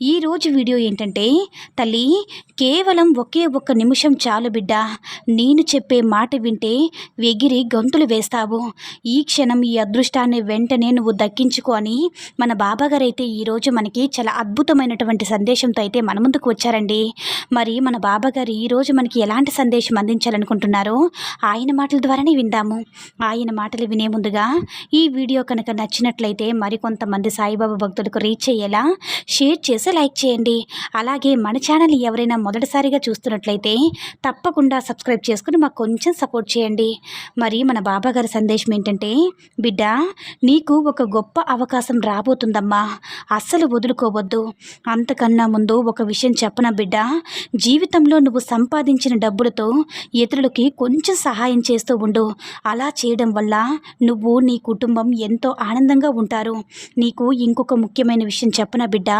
ఈరోజు వీడియో ఏంటంటే తల్లి కేవలం ఒకే ఒక్క నిమిషం చాలు బిడ్డ. నేను చెప్పే మాట వింటే ఎగిరి గంతులు వేస్తావు. ఈ క్షణం ఈ అదృష్టాన్ని వెంటనే నువ్వు దక్కించుకో అని మన బాబాగారు అయితే ఈరోజు మనకి చాలా అద్భుతమైనటువంటి సందేశంతో అయితే మన ముందుకు వచ్చారండి. మరి మన బాబాగారు ఈరోజు మనకి ఎలాంటి సందేశం అందించాలనుకుంటున్నారో ఆయన మాటల ద్వారానే విందాము. ఆయన మాటలు వినే ముందుగా ఈ వీడియో కనుక నచ్చినట్లయితే మరికొంతమంది సాయిబాబా భక్తులకు రీచ్ అయ్యేలా షేర్ చేసి లైక్ చేయండి. అలాగే మన ఛానల్ ఎవరైనా మొదటిసారిగా చూస్తున్నట్లయితే తప్పకుండా సబ్స్క్రైబ్ చేసుకుని మాకు కొంచెం సపోర్ట్ చేయండి. మరి మన బాబాగారి సందేశం ఏంటంటే బిడ్డ నీకు ఒక గొప్ప అవకాశం రాబోతుందమ్మా. అస్సలు వదులుకోవద్దు. అంతకన్నా ముందు ఒక విషయం చెప్పన బిడ్డ? జీవితంలో నువ్వు సంపాదించిన డబ్బులతో ఇతరులకి కొంచెం సహాయం చేస్తూ ఉండు. అలా చేయడం వల్ల నువ్వు నీ కుటుంబం ఎంతో ఆనందంగా ఉంటారు. నీకు ఇంకొక ముఖ్యమైన విషయం చెప్పన బిడ్డ?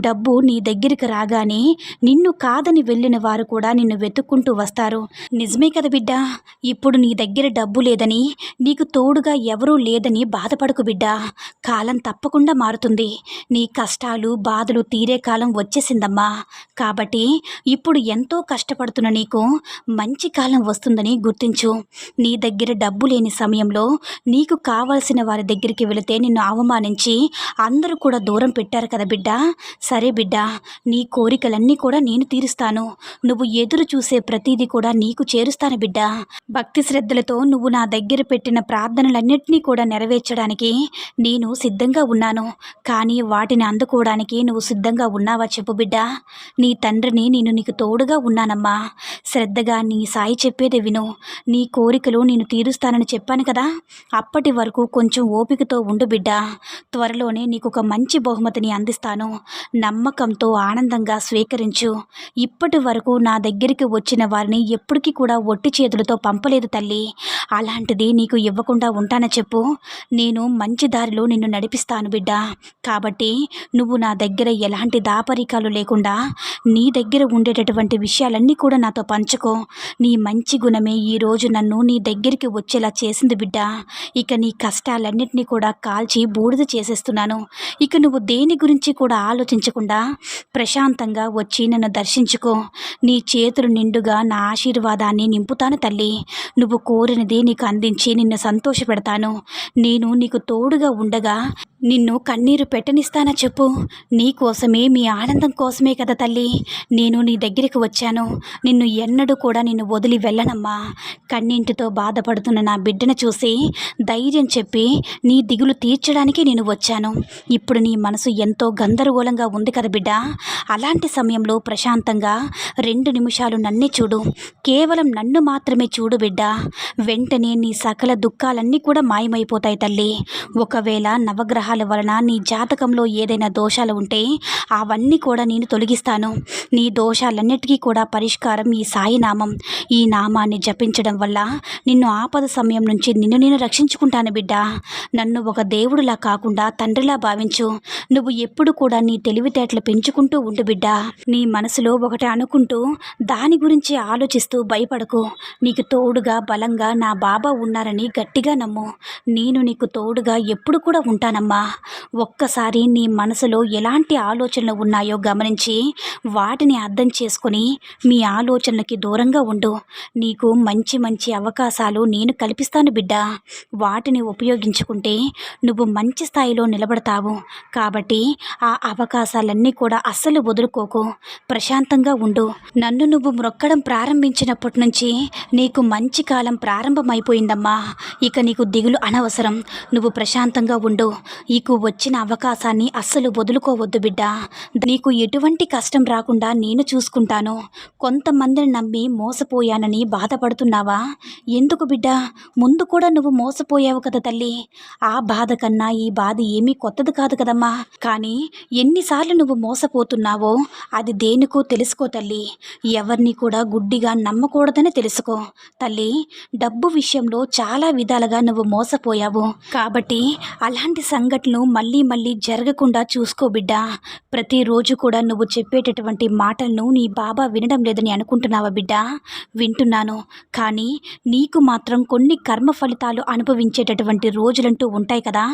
డబ్బు నీ దగ్గరికి రాగానే నిన్ను కాదని వెళ్ళిన వారు కూడా నిన్ను వెతుక్కుంటూ వస్తారు. నిజమే కదా బిడ్డ? ఇప్పుడు నీ దగ్గర డబ్బు లేదని నీకు తోడుగా ఎవరూ లేదని బాధపడకు బిడ్డ. కాలం తప్పకుండా మారుతుంది. నీ కష్టాలు బాధలు తీరే కాలం వచ్చేసిందమ్మా. కాబట్టి ఇప్పుడు ఎంతో కష్టపడుతున్న నీకు మంచి కాలం వస్తుందని గుర్తించు. నీ దగ్గర డబ్బు లేని సమయంలో నీకు కావలసిన వారి దగ్గరికి వెళితే నిన్ను అవమానించి అందరూ కూడా దూరం పెట్టారు కదా బిడ్డ. సరే బిడ్డ నీ కోరికలన్నీ కూడా నేను తీరుస్తాను. నువ్వు ఎదురు చూసే ప్రతిదీ కూడా నీకు చేరుస్తాను బిడ్డ. భక్తి శ్రద్ధలతో నువ్వు నా దగ్గర పెట్టిన ప్రార్థనలన్నింటినీ కూడా నెరవేర్చడానికి నేను సిద్ధంగా ఉన్నాను. కానీ వాటిని అందుకోవడానికి నువ్వు సిద్ధంగా ఉన్నావా చెప్పు బిడ్డ. నీ తండ్రిని నేను నీకు తోడుగా ఉన్నానమ్మా. శ్రద్ధగా నీ సాయి చెప్పేది విను. నీ కోరికలు నేను తీరుస్తానని చెప్పాను కదా. అప్పటి వరకు కొంచెం ఓపికతో ఉండు బిడ్డ. త్వరలోనే నీకు ఒక మంచి బహుమతిని అందిస్తాను. నమ్మకంతో ఆనందంగా స్వీకరించు. ఇప్పటి వరకు నా దగ్గరికి వచ్చిన వారిని ఎప్పటికీ కూడా ఒట్టి చేతులతో పంపలేదు తల్లి. అలాంటిది నీకు ఇవ్వకుండా ఉంటాన చెప్పు. నేను మంచి దారిలో నిన్ను నడిపిస్తాను బిడ్డ. కాబట్టి నువ్వు నా దగ్గర ఎలాంటి దాపరికాలు లేకుండా నీ దగ్గర ఉండేటటువంటి విషయాలన్నీ కూడా నాతో పంచుకో. నీ మంచి గుణమే ఈరోజు నన్ను నీ దగ్గరికి వచ్చేలా చేసింది బిడ్డ. ఇక నీ కష్టాలన్నింటినీ కూడా కాల్చి బూడిద చేసేస్తున్నాను. ఇక నువ్వు దేని గురించి కూడా ఆలోచించకుండా ప్రశాంతంగా వచ్చి నన్ను దర్శించుకో. నీ చేతులు నిండుగా నా ఆశీర్వాదాన్ని నింపుతాను తల్లి. నువ్వు కోరినది నీకు అందించి నిన్ను సంతోషపెడతాను. నేను నీకు తోడుగా ఉండగా నిన్ను కన్నీరు పెట్టనిస్తానా చెప్పు? నీ కోసమే మీ ఆనందం కోసమే కదా తల్లి. నేను నీ దగ్గరికి వచ్చాను. నిన్ను ఎన్నడూ కూడా నిన్ను వదిలి వెళ్ళనమ్మా. కన్నింటితో బాధపడుతున్న నా బిడ్డను చూసి ధైర్యం చెప్పి నీ దిగులు తీర్చడానికి నేను వచ్చాను. ఇప్పుడు నీ మనసు ఎంతో గందరగోళంగా ఉంది కదా బిడ్డ. అలాంటి సమయంలో ప్రశాంతంగా రెండు నిమిషాలు నన్నే చూడు. కేవలం నన్ను మాత్రమే చూడు బిడ్డ. వెంటనే నీ సకల దుఃఖాలన్నీ కూడా మాయమైపోతాయి తల్లి. ఒకవేళ గ్రహాల వలన నీ జాతకంలో ఏదైనా దోషాలు ఉంటే అవన్నీ కూడా నేను తొలగిస్తాను. నీ దోషాలన్నిటికీ కూడా పరిష్కారం ఈ సాయి నామం. ఈ నామాన్ని జపించడం వల్ల నిన్ను ఆపద సమయం నుంచి నిన్ను నేను రక్షించుకుంటాను బిడ్డ. నన్ను ఒక దేవుడిలా కాకుండా తండ్రిలా భావించు. నువ్వు ఎప్పుడు కూడా నీ తెలివితేటలు పెంచుకుంటూ ఉండు బిడ్డ. నీ మనసులో ఒకటి అనుకుంటూ దాని గురించి ఆలోచిస్తూ భయపడకు. నీకు తోడుగా బలంగా నా బాబా ఉన్నారని గట్టిగా నమ్ము. నేను నీకు తోడుగా ఎప్పుడు కూడా ఉంటానమ్మా. ఒక్కసారి నీ మనసులో ఎలాంటి ఆలోచనలు ఉన్నాయో గమనించి వాటిని అర్థం చేసుకొని మీ ఆలోచనలకి దూరంగా ఉండు. నీకు మంచి మంచి అవకాశాలు నేను కల్పిస్తాను బిడ్డ. వాటిని ఉపయోగించుకుంటే నువ్వు మంచి స్థాయిలో నిలబడతావు. కాబట్టి ఆ అవకాశాలన్నీ కూడా అస్సలు వదులుకోకు. ప్రశాంతంగా ఉండు. నన్ను నువ్వు మ్రొక్కడం ప్రారంభించినప్పటి నుంచి నీకు మంచి కాలం ప్రారంభమైపోయిందమ్మా. ఇక నీకు దిగులు అనవసరం. నువ్వు ప్రశాంతంగా ఉండు. నీకు వచ్చిన అవకాశాన్ని అస్సలు వదులుకోవద్దు బిడ్డ. నీకు ఎటువంటి కష్టం రాకుండా నేను చూసుకుంటాను. కొంతమందిని నమ్మి మోసపోయానని బాధపడుతున్నావా? ఎందుకు బిడ్డ? ముందు కూడా నువ్వు మోసపోయావు కదా తల్లి. ఆ బాధ కన్నా ఈ బాధ ఏమీ కొత్తది కాదు కదమ్మా. కానీ ఎన్నిసార్లు నువ్వు మోసపోతున్నావో అది దేనికో తెలుసుకో తల్లి. ఎవరిని కూడా గుడ్డిగా నమ్మకూడదని తెలుసుకో. తల్లి డబ్బు విషయంలో చాలా విధాలుగా నువ్వు మోసపోయావు. కాబట్టి అలాంటి సంఘటనలు మళ్ళీ మళ్ళీ జరగకుండా చూసుకో బిడ్డ. ప్రతిరోజు కూడా నువ్వు చెప్పేటటువంటి మాటలను నీ బాబా వినడం లేదని అనుకుంటున్నావా బిడ్డ? వింటున్నాను. కానీ నీకు మాత్రం కొన్ని కర్మ ఫలితాలు అనుభవించేటటువంటి రోజులంటూ ఉంటాయి కదా.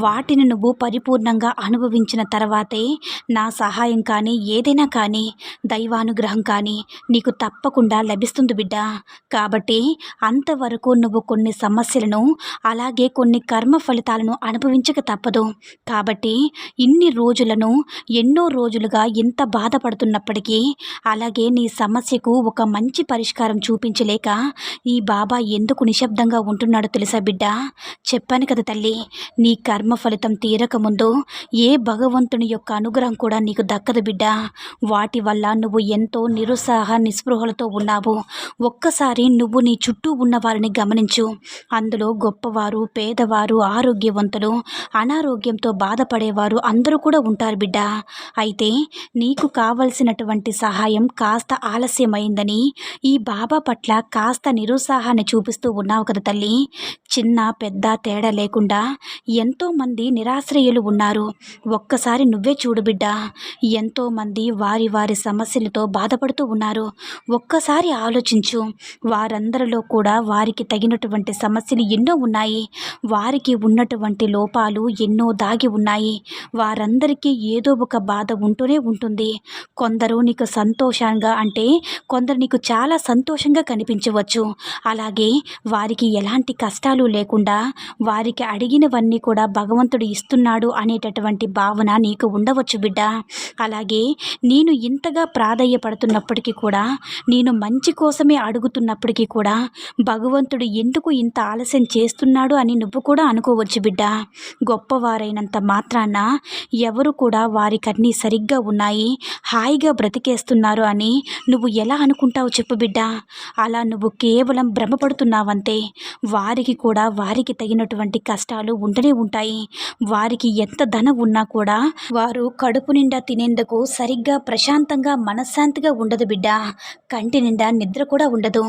వాటిని నువ్వు పరిపూర్ణంగా అనుభవించిన తర్వాతే నా సహాయం కానీ ఏదైనా కానీ దైవానుగ్రహం కానీ నీకు తప్పకుండా లభిస్తుంది బిడ్డ. కాబట్టి అంతవరకు నువ్వు కొన్ని సమస్యలను అలాగే కొన్ని కర్మ ఫలితాలను అనుభవించక తప్పదు కాబట్టి ఇన్ని రోజులను ఎన్నో రోజులుగా ఎంత బాధపడుతున్నప్పటికీ అలాగే నీ సమస్యకు ఒక మంచి పరిష్కారం చూపించలేక ఈ బాబా ఎందుకు నిశ్శబ్దంగా ఉంటున్నాడో తెలుసా బిడ్డ? చెప్పాను కదా తల్లి నీ కర్మ ఫలితం తీరకముందు ఏ భగవంతుని యొక్క అనుగ్రహం కూడా నీకు దక్కదు బిడ్డ. వాటి వల్ల నువ్వు ఎంతో నిరుత్సాహ నిస్పృహలతో ఉన్నావు. ఒక్కసారి నువ్వు నీ చుట్టూ ఉన్న వారిని గమనించు. అందులో గొప్పవారు పేదవారు ఆరోగ్యవంతులు అనారోగ్యంతో బాధపడేవారు అందరూ కూడా ఉంటారు బిడ్డ. అయితే నీకు కావలసినటువంటి సహాయం కాస్త ఆలస్యమైందని ఈ బాబా పట్ల కాస్త నిరుత్సాహాన్ని చూపిస్తూ ఉన్నావు కదా తల్లి. చిన్న పెద్ద తేడా లేకుండా ఎంతోమంది నిరాశ్రయులు ఉన్నారు. ఒక్కసారి నువ్వే చూడు బిడ్డ. ఎంతోమంది వారి వారి సమస్యలతో బాధపడుతూ ఉన్నారు. ఒక్కసారి ఆలోచించు. వారందరిలో కూడా వారికి తగినటువంటి సమస్యలు ఎన్నో ఉన్నాయి. వారికి ఉన్నటువంటి లోపాలు ఎన్నో దాగి ఉన్నాయి. వారందరికీ ఏదో ఒక బాధ ఉంటూనే ఉంటుంది. కొందరు నీకు సంతోషంగా అంటే కొందరు నీకు చాలా సంతోషంగా కనిపించవచ్చు. అలాగే వారికి ఎలాంటి కష్టాలు లేకుండా వారికి అడిగినవన్నీ కూడా భగవంతుడు ఇస్తున్నాడు అనేటటువంటి భావన నీకు ఉండవచ్చు బిడ్డ. అలాగే నేను ఇంతగా ప్రాధాయపడుతున్నప్పటికీ కూడా నేను మంచి కోసమే అడుగుతున్నప్పటికీ కూడా భగవంతుడు ఎందుకు ఇంత ఆలస్యం చేస్తున్నాడు అని నువ్వు కూడా అనుకోవచ్చు బిడ్డ. గొప్ప గొప్పవారైనంత మాత్రాన ఎవరు కూడా వారికన్నీ సరిగ్గా ఉన్నాయి. హాయిగా బ్రతికేస్తున్నారు అని నువ్వు ఎలా అనుకుంటావు చెప్పు బిడ్డ. అలా నువ్వు కేవలం భ్రమపడుతున్నావంతే. వారికి కూడా వారికి తగినటువంటి కష్టాలు ఉండనే ఉంటాయి. వారికి ఎంత ధనం ఉన్నా కూడా వారు కడుపు నిండా తినేందుకు సరిగ్గా ప్రశాంతంగా మనశ్శాంతిగా ఉండదు బిడ్డ. కంటి నిండా నిద్ర కూడా ఉండదు.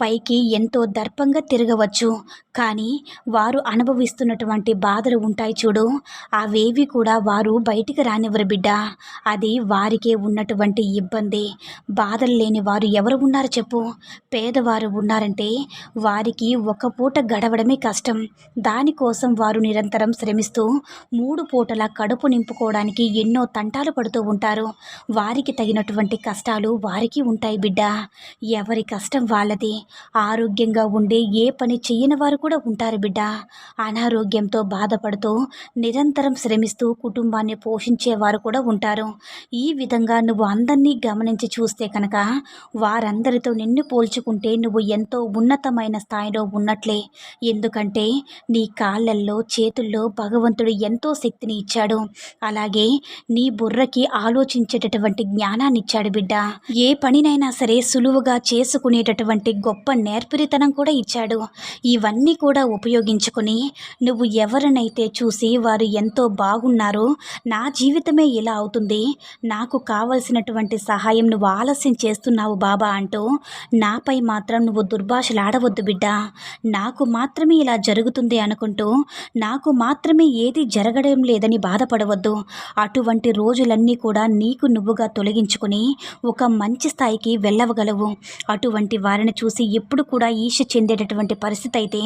పైకి ఎంతో దర్పంగా తిరగవచ్చు. కానీ వారు అనుభవిస్తున్నటువంటి బాధలు ఉంటాయి చూడు. అవేవి కూడా వారు బయటికి రానివ్వరు బిడ్డ. అది వారికే ఉన్నటువంటి ఇబ్బంది. బాధలు లేని వారు ఎవరు ఉన్నారు చెప్పు. పేదవారు ఉన్నారంటే వారికి ఒక పూట గడవడమే కష్టం. దానికోసం వారు నిరంతరం శ్రమిస్తూ మూడు పూటల కడుపు నింపుకోవడానికి ఎన్నో తంటాలు పడుతూ ఉంటారు. వారికి తగినటువంటి కష్టాలు వారికి ఉంటాయి బిడ్డ. ఎవరి కష్టం వాళ్ళది. ఆరోగ్యంగా ఉండే ఏ పని చెయ్యని వారు కూడా ఉంటారు బిడ్డ. అనారోగ్యంతో బాధపడుతూ నిరంతరం శ్రమిస్తూ కుటుంబాన్ని పోషించేవారు కూడా ఉంటారు. ఈ విధంగా నువ్వు అందరినీ గమనించి చూస్తే కనుక వారందరితో నిన్ను పోల్చుకుంటే నువ్వు ఎంతో ఉన్నతమైన స్థాయిలో ఉన్నట్లే. ఎందుకంటే నీ కాళ్ళల్లో చేతుల్లో భగవంతుడు ఎంతో శక్తిని ఇచ్చాడు. అలాగే నీ బుర్రకి ఆలోచించేటటువంటి జ్ఞానాన్ని ఇచ్చాడు బిడ్డ. ఏ పనినైనా సరే సులువుగా చేసుకునేటటువంటి గొప్ప నేర్పరితనం కూడా ఇచ్చాడు. ఇవన్నీ కూడా ఉపయోగించుకొని నువ్వు ఎవరినైతే చూసి వారు ఎంతో బాగున్నారో నా జీవితమే ఇలా అవుతుంది. నాకు కావలసినటువంటి సహాయం నువ్వు ఆలస్యం చేస్తున్నావు బాబా అంటూ నాపై మాత్రం నువ్వు దుర్భాషలు ఆడవద్దు బిడ్డ. నాకు మాత్రమే ఇలా జరుగుతుంది అనుకుంటూ నాకు మాత్రమే ఏది జరగడం లేదని బాధపడవద్దు. అటువంటి రోజులన్నీ కూడా నీకు నువ్వుగా తొలగించుకుని ఒక మంచి స్థాయికి వెళ్ళవగలవు. అటువంటి వారిని చూసి ఎప్పుడు కూడా ఈశ చెందేటటువంటి పరిస్థితి అయితే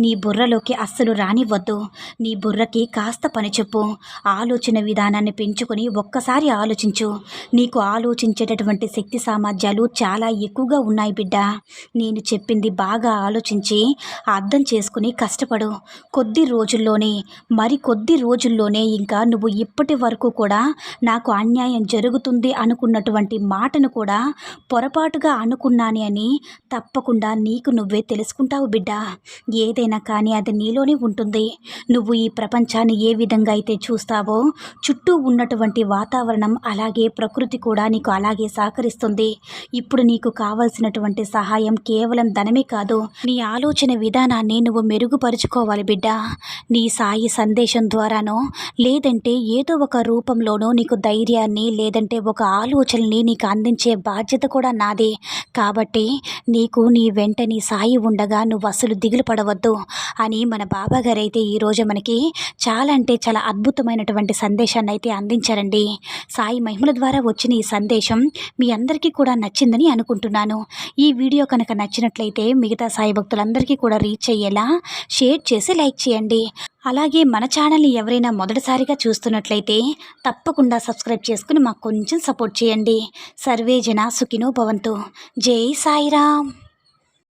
నీ బుర్రలోకి అస్సలు రానివ్వద్దు. నీ బుర్రకి కాస్త పని చెప్పు. ఆలోచన విధానాన్ని పెంచుకొని ఒక్కసారి ఆలోచించు. నీకు ఆలోచించేటటువంటి శక్తి సామర్థ్యాలు చాలా ఎక్కువగా ఉన్నాయి బిడ్డ. నేను చెప్పింది బాగా ఆలోచించి అర్థం చేసుకుని కష్టపడు. కొద్ది రోజుల్లోనే మరి కొద్ది రోజుల్లోనే ఇంకా నువ్వు ఇప్పటి వరకు కూడా నాకు అన్యాయం జరుగుతుంది అనుకున్నటువంటి మాటను కూడా పొరపాటుగా అనుకున్నాను అని తప్ప తప్పకుండా నీకు నువ్వే తెలుసుకుంటావు బిడ్డ. ఏదైనా కానీ అది నీలోనే ఉంటుంది. నువ్వు ఈ ప్రపంచాన్ని ఏ విధంగా అయితే చూస్తావో చుట్టూ ఉన్నటువంటి వాతావరణం అలాగే ప్రకృతి కూడా నీకు అలాగే సహకరిస్తుంది. ఇప్పుడు నీకు కావలసినటువంటి సహాయం కేవలం ధనమే కాదు. నీ ఆలోచన విధానాన్ని నువ్వు మెరుగుపరుచుకోవాలి బిడ్డ. నీ సాయి సందేశం ద్వారానో లేదంటే ఏదో ఒక రూపంలోనో నీకు ధైర్యాన్ని లేదంటే ఒక ఆలోచనని నీకు అందించే బాధ్యత కూడా నాదే. కాబట్టి నీకు నీ వెంట నీ సాయి ఉండగా నువ్వు అసలు దిగులు పడవద్దు అని మన బాబాగారు అయితే ఈరోజు మనకి చాలా అంటే చాలా అద్భుతమైనటువంటి సందేశాన్ని అయితే అందించారండి. సాయి మహిమల ద్వారా వచ్చిన ఈ సందేశం మీ అందరికీ కూడా నచ్చిందని అనుకుంటున్నాను. ఈ వీడియో కనుక నచ్చినట్లయితే మిగతా సాయి భక్తులందరికీ కూడా రీచ్ అయ్యేలా షేర్ చేసి లైక్ చేయండి. అలాగే మన ఛానల్ని ఎవరైనా మొదటిసారిగా చూస్తున్నట్లయితే తప్పకుండా సబ్స్క్రైబ్ చేసుకుని మాకు కొంచెం సపోర్ట్ చేయండి. సర్వే జన సుఖినో భవంతు. జై సాయిరామ్.